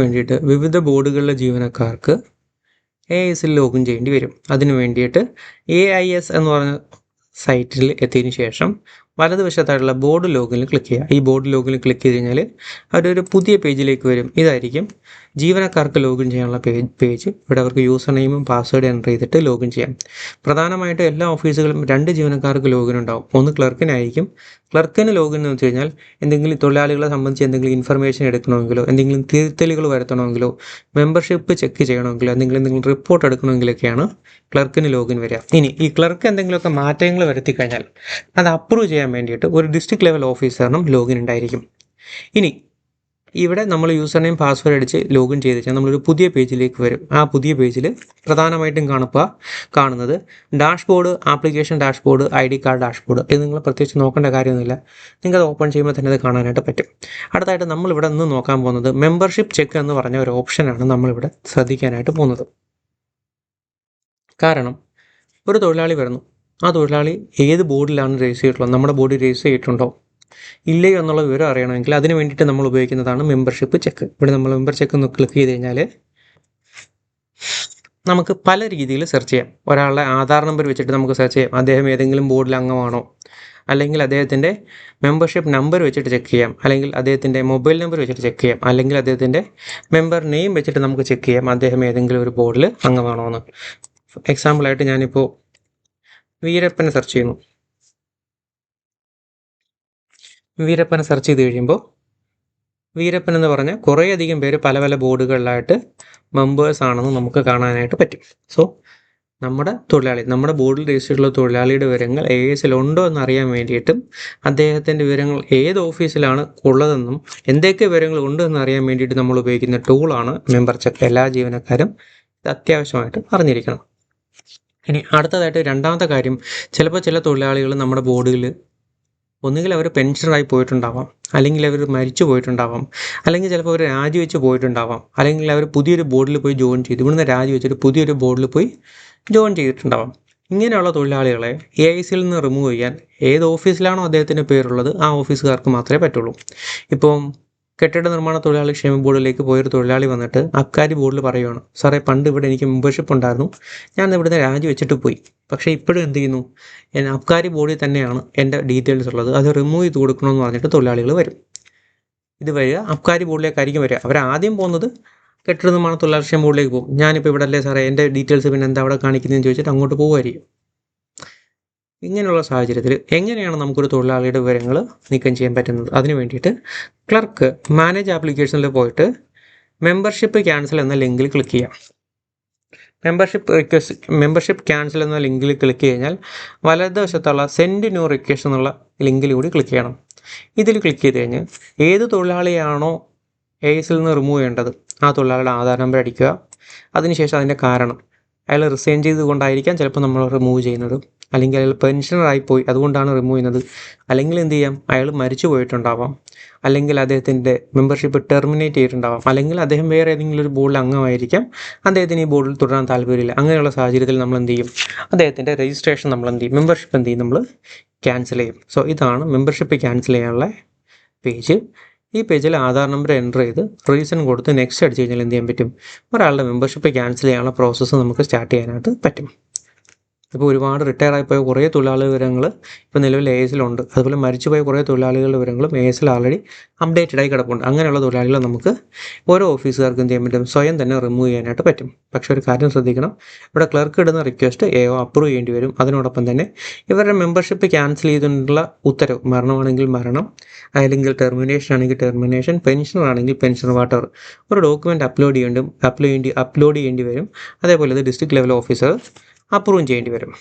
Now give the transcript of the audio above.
വേണ്ടിയിട്ട് വിവിധ ബോർഡുകളിലെ ജീവനക്കാർക്ക് എ എസിൽ ലോഗിൻ ചെയ്യേണ്ടി വരും. അതിന് വേണ്ടിയിട്ട് എ ഐ എസ് എന്ന് പറഞ്ഞ സൈറ്റിൽ എത്തിയതിന് ശേഷം വലതുവശത്തായിട്ടുള്ള ബോർഡ് ലോഗിനിൽ ക്ലിക്ക് ചെയ്യുക. ഈ ബോർഡ് ലോഗിനിൽ ക്ലിക്ക് ചെയ്ത് കഴിഞ്ഞാൽ അവരൊരു പുതിയ പേജിലേക്ക് വരും. ഇതായിരിക്കും ജീവനക്കാർക്ക് ലോഗിൻ ചെയ്യാനുള്ള പേജ് ഇവിടെ അവർക്ക് യൂസർ നെയിമും പാസ്വേഡ് എന്റർ ചെയ്തിട്ട് ലോഗിൻ ചെയ്യാം. പ്രധാനമായിട്ട് എല്ലാ ഓഫീസുകളും രണ്ട് ജീവനക്കാർക്ക് ലോഗിൻ ഉണ്ടാവും. ഒന്ന് ക്ലർക്കിനായിരിക്കും ക്ലർക്കിന് ലോഗിൻ എന്ന് വെച്ച് കഴിഞ്ഞാൽ എന്തെങ്കിലും തൊഴിലാളികളെ സംബന്ധിച്ച് എന്തെങ്കിലും ഇൻഫർമേഷൻ എടുക്കണമെങ്കിലോ എന്തെങ്കിലും തിരുത്തലുകൾ വരുത്തണമെങ്കിലോ മെമ്പർഷിപ്പ് ചെക്ക് ചെയ്യണമെങ്കിലോ എന്തെങ്കിലും എന്തെങ്കിലും റിപ്പോർട്ട് എടുക്കണമെങ്കിലൊക്കെയാണ് ക്ലർക്കിന് ലോഗിൻ വരിക. ഇനി ഈ ക്ലർക്ക് എന്തെങ്കിലുമൊക്കെ മാറ്റങ്ങൾ വരുത്തി കഴിഞ്ഞാൽ അത് അപ്രൂവ് ചെയ്യാൻ വേണ്ടിയിട്ട് ഒരു ഡിസ്ട്രിക്ട് ലെവൽ ഓഫീസറിനും ലോഗിൻ ഉണ്ടായിരിക്കും. ഇനി ഇവിടെ നമ്മൾ യൂസർ നെയിം പാസ്വേഡ് അടിച്ച് ലോഗിൻ ചെയ്ത് വെച്ചാൽ നമ്മളൊരു പുതിയ പേജിലേക്ക് വരും. ആ പുതിയ പേജിൽ പ്രധാനമായിട്ടും കാണുക കാണുന്നത് dashboard application dashboard I D card dashboard ഇത് നിങ്ങൾ പ്രത്യേകിച്ച് നോക്കേണ്ട കാര്യമൊന്നുമില്ല. നിങ്ങൾക്ക് അത് ഓപ്പൺ ചെയ്യുമ്പോൾ തന്നെ അത് കാണാനായിട്ട് പറ്റും. അടുത്തായിട്ട് നമ്മളിവിടെ നിന്ന് നോക്കാൻ പോകുന്നത് മെമ്പർഷിപ്പ് ചെക്ക് എന്ന് പറഞ്ഞ ഒരു ഓപ്ഷനാണ് നമ്മളിവിടെ ശ്രദ്ധിക്കാനായിട്ട് പോകുന്നത്. കാരണം ഒരു തൊഴിലാളി വരുന്നു. ആ തൊഴിലാളി ഏത് ബോർഡിലാണ് രജിസ്റ്റർ ചെയ്തിട്ടുള്ളത്? നമ്മുടെ ബോർഡ് രജിസ്റ്റർ ചെയ്തിട്ടുണ്ടോ? ഇല്ലയോ എന്നുള്ള വിവരം അറിയണമെങ്കിൽ അതിന് വേണ്ടിയിട്ട് നമ്മൾ ഉപയോഗിക്കുന്നതാണ് മെമ്പർഷിപ്പ് ചെക്ക് ഇവിടെ നമ്മൾ മെമ്പർ ചെക്ക് ഒന്ന് ക്ലിക്ക് ചെയ്ത് കഴിഞ്ഞാൽ നമുക്ക് പല രീതിയിൽ സെർച്ച് ചെയ്യാം. ഒരാളുടെ ആധാർ നമ്പർ വെച്ചിട്ട് നമുക്ക് സെർച്ച് ചെയ്യാം. അദ്ദേഹം ഏതെങ്കിലും ബോർഡിൽ അംഗമാണോ? അല്ലെങ്കിൽ അദ്ദേഹത്തിന്റെ മെമ്പർഷിപ്പ് നമ്പർ വെച്ചിട്ട് ചെക്ക് ചെയ്യാം. അല്ലെങ്കിൽ അദ്ദേഹത്തിന്റെ മൊബൈൽ നമ്പർ വെച്ചിട്ട് ചെക്ക് ചെയ്യാം. അല്ലെങ്കിൽ അദ്ദേഹത്തിന്റെ മെമ്പർ നെയിം വെച്ചിട്ട് നമുക്ക് ചെക്ക് ചെയ്യാം. അദ്ദേഹം ഏതെങ്കിലും ഒരു ബോർഡിൽ അംഗമാണോ എന്ന്. എക്സാമ്പിളായിട്ട് ഞാനിപ്പോൾ വീരപ്പനെ സെർച്ച് ചെയ്യുന്നു. വീരപ്പനെ സെർച്ച് ചെയ്ത് കഴിയുമ്പോൾ വീരപ്പൻ എന്ന് പറഞ്ഞ കുറേയധികം പേര് പല പല ബോർഡുകളിലായിട്ട് മെമ്പേഴ്സ് ആണെന്ന് നമുക്ക് കാണാനായിട്ട് പറ്റും. സോ നമ്മുടെ തൊഴിലാളി നമ്മുടെ ബോർഡിൽ രജിസ്റ്റർ തൊഴിലാളിയുടെ വിവരങ്ങൾ എ ഉണ്ടോ എന്ന് അറിയാൻ വേണ്ടിയിട്ടും അദ്ദേഹത്തിന്റെ വിവരങ്ങൾ ഏത് ഓഫീസിലാണ് ഉള്ളതെന്നും എന്തൊക്കെ വിവരങ്ങൾ ഉണ്ട് എന്ന് അറിയാൻ വേണ്ടിയിട്ട് നമ്മൾ ഉപയോഗിക്കുന്ന ടൂളാണ് മെമ്പർ ചെക്ക് എല്ലാ ജീവനക്കാരും അത്യാവശ്യമായിട്ട് അറിഞ്ഞിരിക്കണം. ഇനി അടുത്തതായിട്ട് രണ്ടാമത്തെ കാര്യം ചിലപ്പോൾ ചില തൊഴിലാളികൾ നമ്മുടെ ബോർഡിൽ ഒന്നുകിൽ അവർ പെൻഷനായി പോയിട്ടുണ്ടാവാം അല്ലെങ്കിൽ അവർ മരിച്ചു പോയിട്ടുണ്ടാവാം അല്ലെങ്കിൽ ചിലപ്പോൾ അവർ രാജിവെച്ച് പോയിട്ടുണ്ടാവാം അല്ലെങ്കിൽ അവർ പുതിയൊരു ബോർഡിൽ പോയി ജോയിൻ ചെയ്തു. ഇവിടുന്ന് രാജിവെച്ചിട്ട് പുതിയൊരു ബോർഡിൽ പോയി ജോയിൻ ചെയ്തിട്ടുണ്ടാവാം. ഇങ്ങനെയുള്ള തൊഴിലാളികളെ എ ഐ സിയിൽ നിന്ന് റിമൂവ് ചെയ്യാൻ ഏത് ഓഫീസിലാണോ അദ്ദേഹത്തിന്റെ പേരുള്ളത് ആ ഓഫീസുകാർക്ക് മാത്രമേ പറ്റുള്ളൂ. ഇപ്പം കെട്ടിട നിർമ്മാണ തൊഴിലാളി ക്ഷേമ ബോർഡിലേക്ക് പോയൊരു തൊഴിലാളി വന്നിട്ട് അബ്കാരി ബോർഡിൽ പറയുകയാണ് സാറേ പണ്ട് ഇവിടെ എനിക്ക് മെമ്പർഷിപ്പ് ഉണ്ടായിരുന്നു. ഞാൻ ഇവിടുന്ന് രാജിവെച്ചിട്ട് പോയി. പക്ഷേ ഇപ്പോഴും എന്ത് ചെയ്യുന്നു? ഞാൻ അബ്കാരി ബോർഡിൽ തന്നെയാണ് എന്റെ ഡീറ്റെയിൽസ് ഉള്ളത്. അത് റിമൂവ് ചെയ്ത് കൊടുക്കണമെന്ന് പറഞ്ഞിട്ട് തൊഴിലാളികൾ വരും. ഇത് വരിക അബ്കാരി ബോർഡിലേക്കായിരിക്കും വരിക. അവർ ആദ്യം പോകുന്നത് കെട്ടിട നിർമ്മാണ തൊഴിലാളി ക്ഷേമ ബോർഡിലേക്ക് പോകും. ഞാനിപ്പോൾ ഇവിടെ അല്ലേ സാറേ? എന്റെ ഡീറ്റെയിൽസ് പിന്നെ എന്താ അവിടെ കാണിക്കുന്നതെന്ന് ചോദിച്ചിട്ട് അങ്ങോട്ട് പോകുമായിരിക്കും ഇങ്ങനെയുള്ള സാഹചര്യത്തിൽ എങ്ങനെയാണ് നമുക്കൊരു തൊഴിലാളിയുടെ വിവരങ്ങൾ നീക്കം ചെയ്യാൻ പറ്റുന്നത്? അതിന് വേണ്ടിയിട്ട് ക്ലർക്ക് മാനേജ് ആപ്ലിക്കേഷനിൽ പോയിട്ട് മെമ്പർഷിപ്പ് ക്യാൻസൽ എന്ന ലിങ്കിൽ ക്ലിക്ക് ചെയ്യാം. മെമ്പർഷിപ്പ് റിക്വസ്റ്റ് മെമ്പർഷിപ്പ് ക്യാൻസൽ എന്ന ലിങ്കിൽ ക്ലിക്ക് കഴിഞ്ഞാൽ വലതുവശത്തുള്ള സെൻഡ് ന്യൂ റിക്വസ്റ്റ് എന്നുള്ള ലിങ്കിൽ കൂടി ക്ലിക്ക് ചെയ്യണം. ഇതിൽ ക്ലിക്ക് ചെയ്ത് കഴിഞ്ഞ് ഏത് തൊഴിലാളിയാണോ എ എസിൽ നിന്ന് റിമൂവ് ചെയ്യേണ്ടത്? ആ തൊഴിലാളിയുടെ ആധാർ നമ്പർ അടിക്കുക. അതിനുശേഷം അതിന്റെ കാരണം. അയാൾ റിസൈൻ ചെയ്തുകൊണ്ടായിരിക്കാം ചിലപ്പോൾ നമ്മൾ റിമൂവ് ചെയ്യുന്നത്. അല്ലെങ്കിൽ അയാൾ പെൻഷനറായി പോയി അതുകൊണ്ടാണ് റിമൂവ് ചെയ്യുന്നത്. അല്ലെങ്കിൽ എന്ത് ചെയ്യാം? അയാൾ മരിച്ചു പോയിട്ടുണ്ടാവാം. അല്ലെങ്കിൽ അദ്ദേഹത്തിന്റെ മെമ്പർഷിപ്പ് ടെർമിനേറ്റ് ചെയ്തിട്ടുണ്ടാവാം. അല്ലെങ്കിൽ അദ്ദേഹം വേറെ ഏതെങ്കിലും ഒരു ബോർഡിൽ അംഗമായിരിക്കാം. അദ്ദേഹത്തിന് ഈ ബോർഡിൽ തുടരാൻ താല്പര്യമില്ല. അങ്ങനെയുള്ള സാഹചര്യത്തിൽ നമ്മൾ എന്ത് ചെയ്യും? അദ്ദേഹത്തിന്റെ രജിസ്ട്രേഷൻ നമ്മൾ എന്ത് ചെയ്യും? മെമ്പർഷിപ്പ് എന്ത് ചെയ്യും? നമ്മൾ ക്യാൻസൽ ചെയ്യും. സോ ഇതാണ് മെമ്പർഷിപ്പ് ക്യാൻസൽ ചെയ്യാനുള്ള പേജ് ഈ പേജിൽ ആധാർ നമ്പർ എന്റർ ചെയ്ത് റീസൺ കൊടുത്ത് നെക്സ്റ്റ് അടിച്ച് കഴിഞ്ഞാൽ എന്ത് ചെയ്യാൻ പറ്റും? ഒരാളുടെ മെമ്പർഷിപ്പ് ക്യാൻസൽ ചെയ്യാനുള്ള പ്രോസസ്സ് നമുക്ക് സ്റ്റാർട്ട് ചെയ്യാനായിട്ട് പറ്റും. ഇപ്പോൾ ഒരുപാട് റിട്ടയർ ആയിപ്പോയ കുറേ തൊഴിലാളി വിവരങ്ങൾ ഇപ്പോൾ നിലവിൽ എ എസിലുണ്ട് അതുപോലെ മരിച്ചുപോയ കുറേ തൊഴിലാളികളുടെ വിവരങ്ങളും എ എസിൽ ആൾറെഡി അപ്ഡേറ്റഡ് ആയി കിടപ്പുണ്ട്. അങ്ങനെയുള്ള തൊഴിലാളികളെ നമുക്ക് ഓരോ ഓഫീസുകാർക്കും ചെയ്യാൻ പറ്റും? സ്വയം തന്നെ റിമൂവ് ചെയ്യാനായിട്ട് പറ്റും. പക്ഷേ ഒരു കാര്യം ശ്രദ്ധിക്കണം. ഇവിടെ ക്ലർക്ക് ഇടുന്ന റിക്വസ്റ്റ് എ അപ്രൂവ് ചെയ്യേണ്ടി വരും. അതിനോടൊപ്പം തന്നെ ഇവരുടെ മെമ്പർഷിപ്പ് ക്യാൻസൽ ചെയ്തിട്ടുള്ള ഉത്തരവ് മരണമാണെങ്കിൽ മരണം അല്ലെങ്കിൽ ടെർമിനേഷൻ ആണെങ്കിൽ ടെർമിനേഷൻ പെൻഷനർ ആണെങ്കിൽ പെൻഷൻ വാട്ടർ ഒരു ഡോക്യുമെന്റ് അപ്ലോഡ് ചെയ്യേണ്ടും അപ്ലോഡ് ചെയ്യേണ്ടി അപ്ലോഡ് ചെയ്യേണ്ടി വരും. അതേപോലെ ഡിസ്ട്രിക്ട് ലെവൽ ഓഫീസർ അപ്രൂവ് ചെയ്യേണ്ടി വരും.